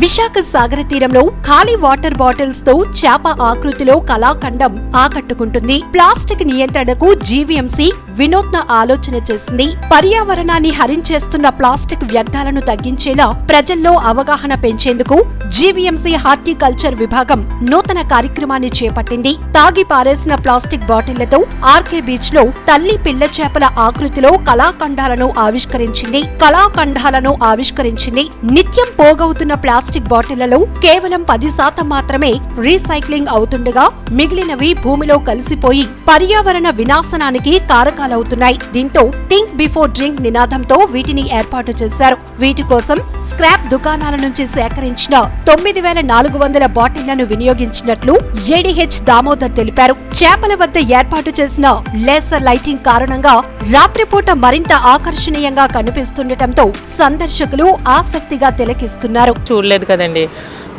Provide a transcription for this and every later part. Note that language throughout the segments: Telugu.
విశాఖ సాగర తీరంలో ఖాళీ వాటర్ బాటిల్స్తో చేప ఆకృతిలో కళాఖండం ఆకట్టుకుంటుంది. ప్లాస్టిక్ నియంత్రణకు జీవీఎంసీ వినూత్న ఆలోచన చేసింది. పర్యావరణాన్ని హరించేస్తున్న ప్లాస్టిక్ వ్యర్థాలను తగ్గించేలా ప్రజల్లో అవగాహన పెంచేందుకు జీవీఎంసీ హార్టికల్చర్ విభాగం నూతన కార్యక్రమాన్ని చేపట్టింది. తాగి పారేసిన ప్లాస్టిక్ బాటిళ్ళతో ఆర్కే బీచ్లో తల్లి పిల్ల చేపల ఆకృతిలో కళాఖండాలను ఆవిష్కరించింది. కళాఖండాలను ఆవిష్కరించింది. నిత్యం పోగవుతున్న ప్లాస్టిక్ బాటిళ్ళలో కేవలం పది శాతం మాత్రమే రీసైక్లింగ్ అవుతుండగా మిగిలినవి భూమిలో కలిసిపోయి పర్యావరణ వినాశనానికి కారకాలవుతున్నాయి. దీంతో థింక్ బిఫోర్ డ్రింక్ నినాదంతో వీటిని ఏర్పాటు చేశారు. వీటి కోసం స్క్రాప్ దుకాణాల నుంచి సేకరించిన తొమ్మిది వేల నాలుగు వందల బాటిళ్ళను వినియోగించినట్లు ఏడీహెచ్ దామోదర్ తెలిపారు. చేపల వద్ద ఏర్పాటు చేసిన లేసర్ లైటింగ్ కారణంగా రాత్రిపూట మరింత ఆకర్షణీయంగా కనిపిస్తుండటంతో సందర్శకులు ఆసక్తిగా తిలకిస్తున్నారు. చూడలేదు కదండి.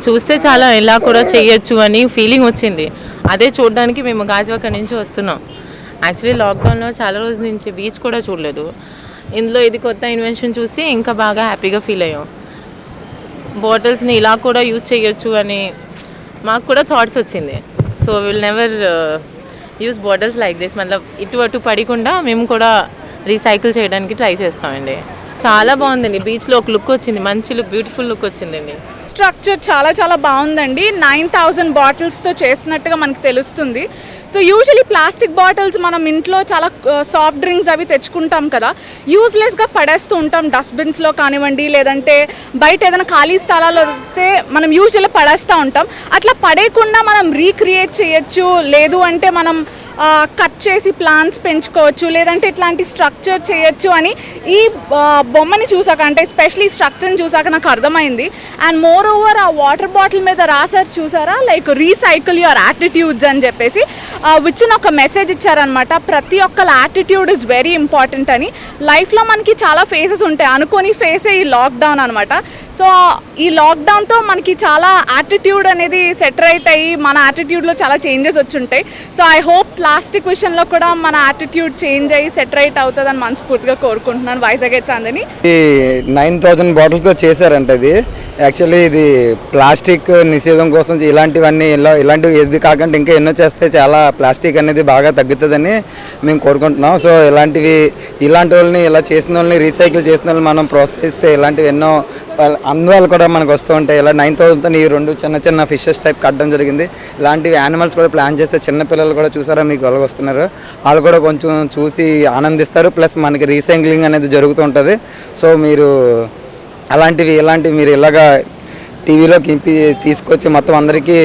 చూస్తే చాలా ఇలా కూడా చేయొచ్చు అని ఫీలింగ్ వచ్చింది. అదే చూడడానికి మేము గాజువాక నుంచి వస్తున్నాం. యాక్చువల్లీ లాక్డౌన్లో చాలా రోజుల నుంచి బీచ్ కూడా చూడలేదు. ఇందులో ఇది కొత్త ఇన్వెన్షన్ చూసి ఇంకా బాగా హ్యాపీగా ఫీల్ అయ్యాం. బాటిల్స్ని ఇలా కూడా యూజ్ చేయొచ్చు అని మాకు కూడా థాట్స్ వచ్చింది. So will never use bottles like this మళ్ళీ ఇటు అటు పడకుండా మేము కూడా రీసైకిల్ చేయడానికి ట్రై చేస్తామండి. చాలా బాగుందండి. బీచ్లో ఒక లుక్ వచ్చింది. మంచి లుక్ బ్యూటిఫుల్ లుక్ వచ్చిందండి. స్ట్రక్చర్ చాలా చాలా బాగుందండి. నైన్ థౌజండ్ బాటిల్స్తో చేసినట్టుగా మనకు తెలుస్తుంది. సో యూజువలీ ప్లాస్టిక్ బాటిల్స్ మనం ఇంట్లో చాలా సాఫ్ట్ డ్రింక్స్ అవి తెచ్చుకుంటాం కదా. యూజ్లెస్గా పడేస్తూ ఉంటాం. డస్ట్బిన్స్లో కానివ్వండి లేదంటే బయట ఏదైనా ఖాళీ స్థలాల్లో అయితే మనం యూజువల్గా పడేస్తూ ఉంటాం. అట్లా పడేయకుండా మనం రీక్రియేట్ చేయొచ్చు. లేదు అంటే మనం కట్ చేసి ప్లాంట్స్ పెంచుకోవచ్చు లేదంటే ఇట్లాంటి స్ట్రక్చర్ చేయొచ్చు అని ఈ బొమ్మని చూసాక అంటే స్పెషలీ స్ట్రక్చర్ని చూసాక నాకు అర్థమైంది. అండ్ మోర్ ఓవర్ ఆ వాటర్ బాటిల్ మీద రాసారు చూసారా? లైక్ రీసైకిల్ యువర్ యాటిట్యూడ్స్ అని చెప్పేసి విచ్చిన ఒక మెసేజ్ ఇచ్చారనమాట ప్రతి ఒక్కళ్ళ యాటిట్యూడ్ ఇస్ వెరీ ఇంపార్టెంట్ అని. లైఫ్లో మనకి చాలా ఫేసెస్ ఉంటాయి. అనుకోని ఫేసే ఈ లాక్డౌన్ అనమాట సో ఈ లాక్డౌన్తో మనకి చాలా యాటిట్యూడ్ అనేది సెటరైట్ అయ్యి మన యాటిట్యూడ్లో చాలా చేంజెస్ వచ్చుంటాయి సో ఐ హోప్ ప్లాస్టిక్ విషయంలో కూడా మన యాటిట్యూడ్ చేంజ్ అయ్యి సెటరైట్ అవుతుందని మనస్ఫూర్తిగా కోరుకుంటున్నాను వైజాగ్ అయితే అందని. ఈ నైన్ థౌజండ్ బాటిల్స్తో చేశారంట ఇది. యాక్చువల్లీ ఇది ప్లాస్టిక్ నిషేధం కోసం ఇలాంటివన్నీ ఇలా ఇలాంటివి ఏది కాకుండా ఇంకా ఎన్నో చేస్తే చాలా ప్లాస్టిక్ అనేది బాగా తగ్గుతుందని మేము కోరుకుంటున్నాం. సో ఇలాంటివి ఇలాంటి వాళ్ళని ఇలా చేసిన వాళ్ళని రీసైకిల్ చేసిన వాళ్ళని మనం ప్రోత్సహిస్తే ఇలాంటివి ఎన్నో అనుభవాలు కూడా మనకు వస్తూ ఉంటాయి. ఇలా నైన్ థౌసండ్తో ఈ రెండు చిన్న చిన్న ఫిషెస్ టైప్ కట్టడం జరిగింది. ఇలాంటివి యానిమల్స్ కూడా ప్లాన్ చేస్తే చిన్న పిల్లలు కూడా చూసారా మీకు వాళ్ళు వస్తున్నారు. వాళ్ళు కూడా కొంచెం చూసి ఆనందిస్తారు. ప్లస్ మనకి రీసైక్లింగ్ అనేది జరుగుతూ ఉంటుంది. సో మీరు అలాంటివి ఇలాంటివి మీరు ఇలాగా టీవీలో కింపి తీసుకొచ్చి మొత్తం అందరికీ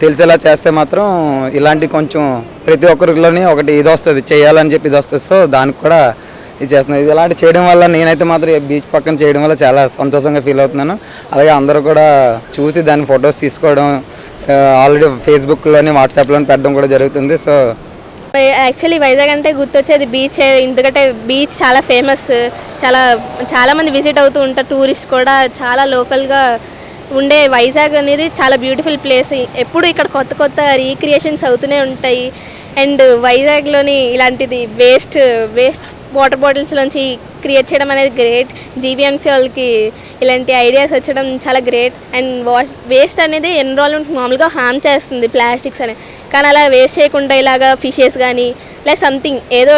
తెలిసేలా చేస్తే మాత్రం ఇలాంటి కొంచెం ప్రతి ఒక్కరిలోని ఒకటి ఇది వస్తుంది. చేయాలని చెప్పి ఇది వస్తుంది. సో దానికి కూడా ఇది చేస్తున్నాం. ఇది ఇలాంటి చేయడం వల్ల నేనైతే మాత్రం ఈ బీచ్ పక్కన చేయడం వల్ల చాలా సంతోషంగా ఫీల్ అవుతున్నాను. అలాగే అందరూ కూడా చూసి దాని ఫొటోస్ తీసుకోవడం ఆల్రెడీ ఫేస్బుక్లోని వాట్సాప్లోని పెట్టడం కూడా జరుగుతుంది. సో యాక్చువల్లీ వైజాగ్ అంటే గుర్తొచ్చేది బీచ్ ఎందుకంటే బీచ్ చాలా ఫేమస్. చాలా చాలామంది విజిట్ అవుతూ ఉంటారు టూరిస్ట్ కూడా. చాలా లోకల్గా ఉండే వైజాగ్ అనేది చాలా బ్యూటిఫుల్ ప్లేస్. ఎప్పుడు ఇక్కడ కొత్త కొత్త రీక్రియేషన్స్ అవుతూనే ఉంటాయి. అండ్ వైజాగ్లోని ఇలాంటిది వేస్ట్ వేస్ట్ వాటర్ బాటిల్స్లోంచి క్రియేట్ చేయడం అనేది గ్రేట్. జీబీఎంసీ వాళ్ళకి ఇలాంటి ఐడియాస్ వచ్చడం చాలా గ్రేట్. అండ్ వాష్ వేస్ట్ అనేది ఎన్విరాన్మెంట్ మామూలుగా హామ్ చేస్తుంది ప్లాస్టిక్స్ అనే. కానీ అలా వేస్ట్ చేయకుండా ఇలాగా ఫిషెస్ కానీ లేదా సంథింగ్ ఏదో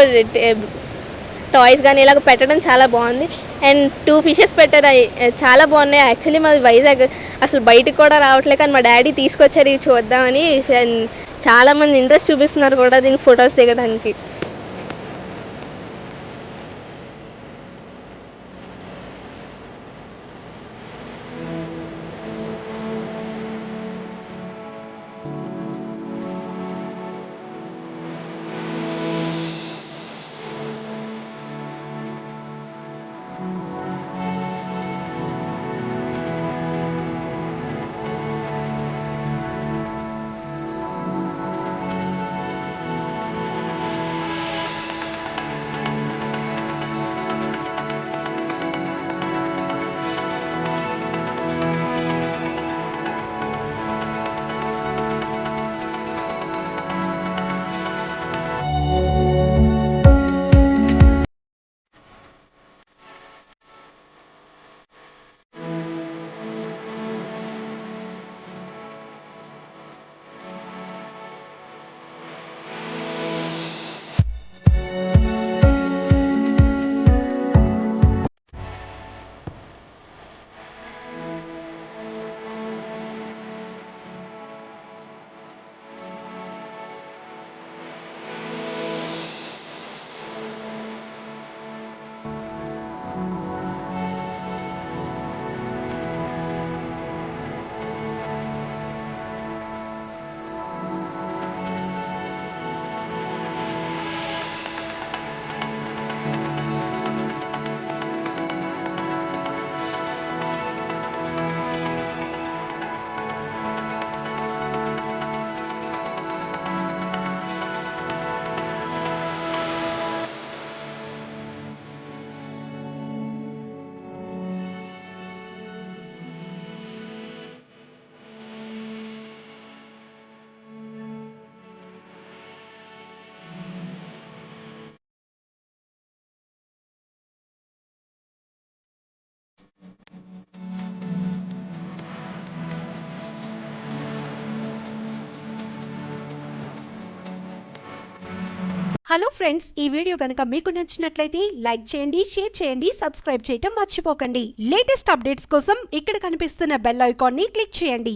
టాయ్స్ కానీ ఇలాగ పెట్టడం చాలా బాగుంది. అండ్ టూ ఫిషెస్ పెట్టారు. చాలా బాగున్నాయి. యాక్చువల్లీ మాది వైజాగ్. అసలు బయటికి కూడా రావట్లే కానీ మా డాడీ తీసుకొచ్చారు. ఇవి చూద్దామని. చాలామంది చాలా మంది ఇంట్రెస్ట్ చూపిస్తున్నారు కూడా దీనికి ఫొటోస్ దిగడానికి. హలో ఫ్రెండ్స్ ఈ వీడియో కనుక మీకు నచ్చినట్లయితే లైక్ చేయండి షేర్ చేయండి సబ్స్క్రైబ్ చేయటం మర్చిపోకండి. లేటెస్ట్ అప్డేట్స్ కోసం ఇక్కడ కనిపిస్తున్న బెల్ ఐకాన్ని క్లిక్ చేయండి.